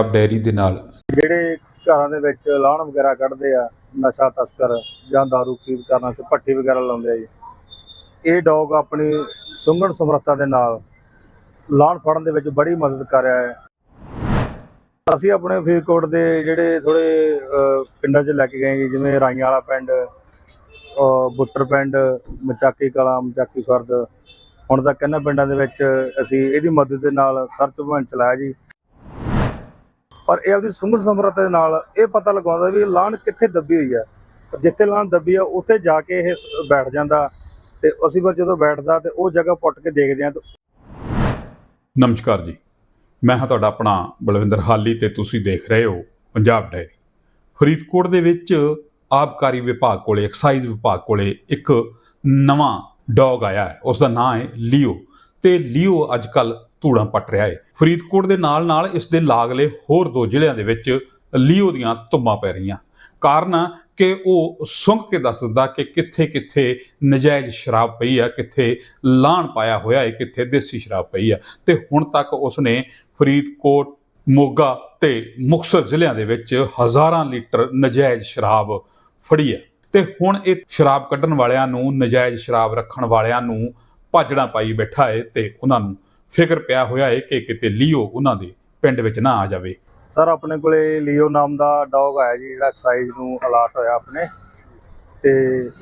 Punjab dairy ਦੇ ਨਾਲ। ਜਿਹੜੇ ਘਰਾਂ ਦੇ ਵਿੱਚ ਲਾਹਣ ਵਗੈਰਾ ਕੱਢਦੇ ਆ, ਨਸ਼ਾ ਤਸਕਰ ਜਾਂ ਦਾਰੂ ਖਰੀਦ ਕਰਨ ਤੇ ਪੱਟੀ ਵਗੈਰਾ ਲਾਉਂਦੇ ਆ ਜੀ। ਇਹ ਡੌਗ ਆਪਣੀ ਸੁੰਘਣ ਸਮਰੱਥਾ ਦੇ ਨਾਲ ਲਾਹਣ ਫੜਨ ਦੇ ਵਿੱਚ ਬੜੀ ਮਦਦ ਕਰ ਰਿਹਾ ਹੈ। ਅਸੀਂ ਆਪਣੇ ਫਰੀਦਕੋਟ ਦੇ ਜਿਹੜੇ ਥੋੜੇ ਪਿੰਡਾਂ 'ਚ ਲੈ ਕੇ ਗਏ ਜੀ, ਜਿਵੇਂ ਰਾਈਆਂ ਵਾਲਾ ਪਿੰਡ, ਅਹ, ਬੁੱਟਰ ਪਿੰਡ, ਮਚਾਕੀ ਕਲਾ, ਮਚਾਕੀ ਫਰਦ। ਹੁਣ ਤੱਕ ਇਹਨਾਂ ਪਿੰਡਾਂ ਦੇ ਵਿੱਚ ਅਸੀਂ ਇਹਦੀ ਮਦਦ ਦੇ ਨਾਲ ਸਰਚ ਅਭਿਆਨ ਚਲਾਇਆ ਜੀ। ਪਰ ਇਹ ਆਪਦੀ ਸੁੰਗੜ ਸਮਰੱਥਾ ਦੇ ਨਾਲ ਇਹ ਪਤਾ ਲਗਾਉਂਦਾ ਵੀ ਇਹ ਲਾਹਣ ਕਿੱਥੇ ਦੱਬੀ ਹੋਈ ਹੈ। ਜਿੱਥੇ ਲਾਹਣ ਦੱਬੀ ਆ, ਉੱਥੇ ਜਾ ਕੇ ਇਹ ਬੈਠ ਜਾਂਦਾ ਤੇ ਅਸੀਂ ਫਿਰ ਜਦੋਂ ਬੈਠਦਾ ਤੇ ਉਹ ਜਗ੍ਹਾ ਪੁੱਟ ਕੇ ਦੇਖਦੇ ਆ ਨਮਸਕਾਰ ਜੀ। ਮੈਂ ਹਾਂ ਤੁਹਾਡਾ ਆਪਣਾ ਬਲਵਿੰਦਰ ਹਾਲੀ ਤੇ ਤੁਸੀਂ ਦੇਖ ਰਹੇ ਹੋ ਪੰਜਾਬ ਡਾਇਰੀ ਫਰੀਦਕੋਟ ਦੇ ਵਿੱਚ ਆਬਕਾਰੀ ਵਿਭਾਗ ਕੋਲੇ, ਐਕਸਾਈਜ਼ ਵਿਭਾਗ ਕੋਲੇ ਇੱਕ ਨਵਾਂ ਡੌਗ ਆਇਆ ਹੈ। ਉਸ ਦਾ ਨਾਮ ਹੈ ਲੀਓ। ਤੇ ਲੀਓ ਅੱਜ ਕੱਲ ਧੂੜਾਂ ਪੱਟ ਰਿਹਾ ਹੈ ਫਰੀਦਕੋਟ ਦੇ ਨਾਲ ਨਾਲ ਇਸ ਦੇ ਲਾਗਲੇ ਹੋਰ ਦੋ ਜ਼ਿਲ੍ਹਿਆਂ ਦੇ ਵਿੱਚ ਲੀਓ ਦੀਆਂ ਧੁੰਮਾਂ ਪੈ ਰਹੀਆਂ। ਕਾਰਨ ਕਿ ਉਹ ਸੁੰਘ ਕੇ ਦੱਸ ਦਿੰਦਾ ਕਿ ਕਿੱਥੇ ਕਿੱਥੇ ਨਜਾਇਜ਼ ਸ਼ਰਾਬ ਪਈ ਆ, ਕਿੱਥੇ ਲਾਹਣ ਪਾਇਆ ਹੋਇਆ ਹੈ ਕਿੱਥੇ ਦੇਸੀ ਸ਼ਰਾਬ ਪਈ ਆ। ਤੇ ਹੁਣ ਤੱਕ ਉਸਨੇ ਫਰੀਦਕੋਟ, ਮੋਗਾ ਤੇ ਮੁਕਤਸਰ ਜ਼ਿਲ੍ਹਿਆਂ ਦੇ ਵਿੱਚ ਹਜ਼ਾਰਾਂ ਲੀਟਰ ਨਜਾਇਜ਼ ਸ਼ਰਾਬ ਫੜੀ ਹੈ ਤੇ ਹੁਣ ਇਹ ਸ਼ਰਾਬ ਕੱਢਣ ਵਾਲਿਆਂ ਨੂੰ, ਨਜਾਇਜ਼ ਸ਼ਰਾਬ ਰੱਖਣ ਵਾਲਿਆਂ ਨੂੰ ਭਾਜੜਾਂ ਪਾਈ ਬੈਠਾ ਹੈ ਤੇ ਉਹਨਾਂ ਨੂੰ ਫਿਕਰ ਪਿਆ ਹੋਇਆ ਹੈ ਕਿ ਕਿਤੇ ਲੀਓ ਉਹਨਾਂ ਦੇ ਪਿੰਡ ਵਿੱਚ ਨਾ ਆ ਜਾਵੇ। ਸਰ, ਆਪਣੇ ਕੋਲੇ ਲੀਓ ਨਾਮ ਦਾ ਡੌਗ ਆਇਆ ਜੀ, ਜਿਹੜਾ ਐਕਸਾਈਜ਼ ਨੂੰ ਅਲਾਟ ਹੋਇਆ ਆਪਣੇ। ਤੇ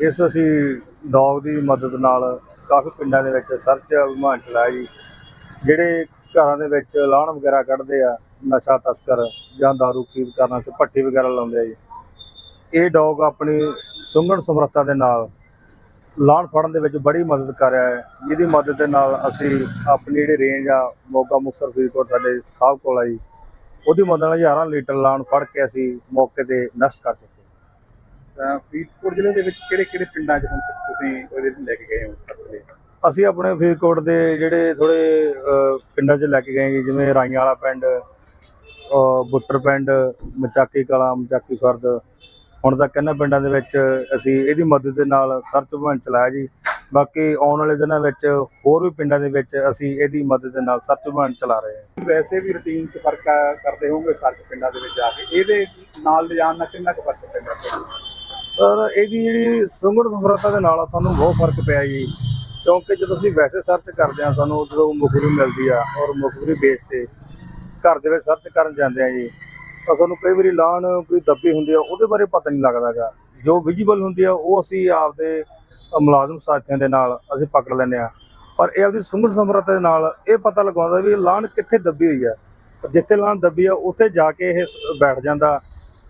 ਇਸ ਅਸੀਂ ਡੌਗ ਦੀ ਮਦਦ ਨਾਲ ਕਾਫੀ ਪਿੰਡਾਂ ਦੇ ਵਿੱਚ ਸਰਚ ਅਭਿਮਾਨ ਚਲਾਇਆ ਜੀ। ਜਿਹੜੇ ਘਰਾਂ ਦੇ ਵਿੱਚ ਲਾਹਣ ਵਗੈਰਾ ਕੱਢਦੇ ਆ, ਨਸ਼ਾ, ਤਸਕਰ ਜਾਂ ਦਾਰੂ ਖਰੀਦ ਕਰਨ ਤੇ ਪੱਟੀ ਵਗੈਰਾ ਲਾਉਂਦੇ ਆ ਜੀ। ਇਹ ਡੌਗ ਆਪਣੀ ਸੁੰਘਣ ਸਮਰੱਥਾ ਦੇ ਨਾਲ ਲਾਹਣ ਫੜਨ ਦੇ ਵਿੱਚ ਬੜੀ ਮਦਦ ਕਰ ਰਿਹਾ ਹੈ। ਜਿਹਦੀ ਮਦਦ ਦੇ ਨਾਲ ਅਸੀਂ ਆਪਣੀ ਜਿਹੜੀ ਰੇਂਜ ਆ ਮੋਗਾ ਮੁਕਤਸਰ ਫਰੀਦਕੋਟ ਸਾਡੇ ਸਾਹਿਬ ਕੋਲ ਆ ਜੀ ਉਹਦੀ ਮਦਦ ਨਾਲ ਹਜ਼ਾਰਾਂ ਲੀਟਰ ਲਾਣ ਫੜ ਕੇ ਅਸੀਂ ਮੌਕੇ ਤੇ ਨਸ਼ਟ ਕਰ ਦਿੱਤੇ ਤਾਂ ਫਰੀਦਕੋਟ ਜ਼ਿਲ੍ਹੇ ਦੇ ਵਿੱਚ ਕਿਹੜੇ ਕਿਹੜੇ ਪਿੰਡਾਂ 'ਚ ਹੁਣ ਤੱਕ ਤੁਸੀਂ ਉਹਦੇ ਲੈ ਕੇ ਗਏ ਹੋ? ਅਸੀਂ ਆਪਣੇ ਫਰੀਦਕੋਟ ਦੇ ਜਿਹੜੇ ਥੋੜੇ ਪਿੰਡਾਂ 'ਚ ਲੈ ਕੇ ਗਏ ਜੀ ਜਿਵੇਂ ਰਾਈਆਂ ਵਾਲਾ ਪਿੰਡ ਬੁੱਟਰ ਪਿੰਡ ਮਚਾਕੀ ਕਲਾਂ ਮਚਾਕੀ ਖੁਰਦ ਹੁਣ ਤੱਕ ਇਹਨਾਂ ਪਿੰਡਾਂ ਦੇ ਵਿੱਚ ਅਸੀਂ ਇਹਦੀ ਮਦਦ ਦੇ ਨਾਲ ਸਰਚ ਅਭਿਆਨ ਚਲਾਇਆ ਜੀ। ਬਾਕੀ ਆਉਣ ਵਾਲੇ ਦਿਨਾਂ ਵਿੱਚ ਹੋਰ ਵੀ ਪਿੰਡਾਂ ਦੇ ਵਿੱਚ ਅਸੀਂ ਇਹਦੀ ਮਦਦ ਦੇ ਨਾਲ ਸਰਚ ਅਭਿਆਨ ਚਲਾ ਰਹੇ ਹਾਂ। ਵੈਸੇ ਵੀ ਰੁਟੀਨ 'ਚ ਫ਼ਰਕ ਕਰਦੇ ਹੋਵੋਗੇ ਸਰਕ ਪਿੰਡਾਂ ਦੇ ਵਿੱਚ ਜਾ ਕੇ। ਇਹਦੇ ਨਾਲ ਲਿਜਾਣ ਨਾਲ ਕਿੰਨਾ ਕੁ ਫ਼ਰਕ ਪੈਂਦਾ? ਸਰ ਇਹਦੀ ਜਿਹੜੀ ਸੁੰਗੜ ਸਮਰੱਥਾ ਦੇ ਨਾਲ ਸਾਨੂੰ ਬਹੁਤ ਫ਼ਰਕ ਪਿਆ ਜੀ। ਕਿਉਂਕਿ ਜਦੋਂ ਅਸੀਂ ਵੈਸੇ ਸਰਚ ਕਰਦੇ ਹਾਂ ਸਾਨੂੰ ਜਦੋਂ ਮੁਖਬਰੀ ਮਿਲਦੀ ਆ ਔਰ ਮੁਖਬਰੀ ਬੇਸ ਤੇ ਘਰ ਦੇ ਵਿੱਚ ਸਰਚ ਕਰਨ ਜਾਂਦੇ ਆ ਜੀ ਤਾਂ ਸਾਨੂੰ ਕਈ ਵਾਰੀ ਲਾਣ ਕੋਈ ਦੱਬੀ ਹੁੰਦੀ ਆ ਉਹਦੇ ਬਾਰੇ ਪਤਾ ਨਹੀਂ ਲੱਗਦਾਗਾ। ਜੋ ਵਿਜ਼ੀਬਲ ਹੁੰਦੀ ਆ ਉਹ ਅਸੀਂ ਆਪਦੇ ਮੁਲਾਜ਼ਮ ਸਾਥੀਆਂ ਦੇ ਨਾਲ ਅਸੀਂ ਪਕੜ ਲੈਂਦੇ ਆ। ਪਰ ਇਹ ਆਪਦੀ ਸੁੰਗੜ ਸਮਰੱਥਾ ਦੇ ਨਾਲ ਇਹ ਪਤਾ ਲਗਾਉਂਦਾ ਵੀ ਲਾਣ ਕਿੱਥੇ ਦੱਬੀ ਹੋਈ ਆ। ਜਿੱਥੇ ਲਾਣ ਦੱਬੀ ਆ ਉੱਥੇ ਜਾ ਕੇ ਇਹ ਬੈਠ ਜਾਂਦਾ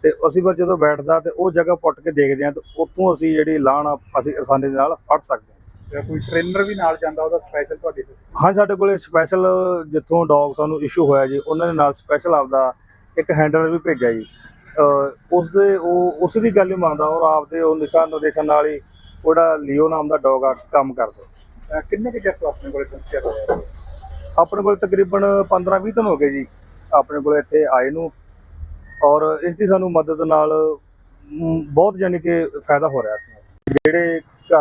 ਤੇ ਅਸੀਂ ਫਿਰ ਜਦੋਂ ਬੈਠਦਾ ਤੇ ਉਹ ਜਗ੍ਹਾ ਪੁੱਟ ਕੇ ਦੇਖਦੇ ਹਾਂ ਤੇ ਉੱਥੋਂ ਅਸੀਂ ਜਿਹੜੀ ਲਾਣ ਆ ਅਸੀਂ ਆਸਾਨੀ ਦੇ ਨਾਲ ਫੜ ਸਕਦੇ ਹਾਂ ਜਾਂ ਕੋਈ ਟ੍ਰੇਨਰ ਵੀ ਨਾਲ ਜਾਂਦਾ ਉਹਦਾ ਸਪੈਸ਼ਲ ਤੁਹਾਡੇ ਕੋਲ? ਹਾਂ ਸਾਡੇ ਕੋਲੇ ਸਪੈਸ਼ਲ ਜਿੱਥੋਂ ਡੌਗ ਸਾਨੂੰ ਇਸ਼ੂ ਹੋਇਆ ਜੀ ਉਹਨਾਂ ਦੇ ਨਾਲ ਸਪੈਸ਼ਲ ਆਪਦਾ ਇੱਕ ਹੈਂਡਲਰ ਵੀ ਭੇਜਿਆ ਜੀ। ਉਸ ਦੇ ਉਹ ਉਸ ਦੀ ਗੱਲ ਹੀ ਮੰਨਦਾ ਔਰ ਆਪਦੇ ਉਹ ਨਿਸ਼ਾਨ ਨਿਰਦੇਸ਼ਨ ਨਾਲ ਹੀ ਉਹਦਾ ਲੀਓ ਨਾਮ ਦਾ ਡੌਗ ਆ ਕੰਮ ਕਰਦਾ। ਕਿੰਨੇ ਕੁ ਤੋਂ ਆਪਣੇ ਕੋਲ ਪਹੁੰਚਿਆ ਹੋਇਆ ਆਪਣੇ ਕੋਲ ਤਕਰੀਬਨ 15-20 ਦਿਨ ਹੋ ਗਏ ਜੀ ਆਪਣੇ ਕੋਲ ਇੱਥੇ ਆਏ ਨੂੰ। ਔਰ ਇਸ ਦੀ ਸਾਨੂੰ ਮਦਦ ਨਾਲ ਬਹੁਤ ਯਾਨੀ ਕਿ ਫਾਇਦਾ ਹੋ ਰਿਹਾ ਸੀ। ਜਿਹੜੇ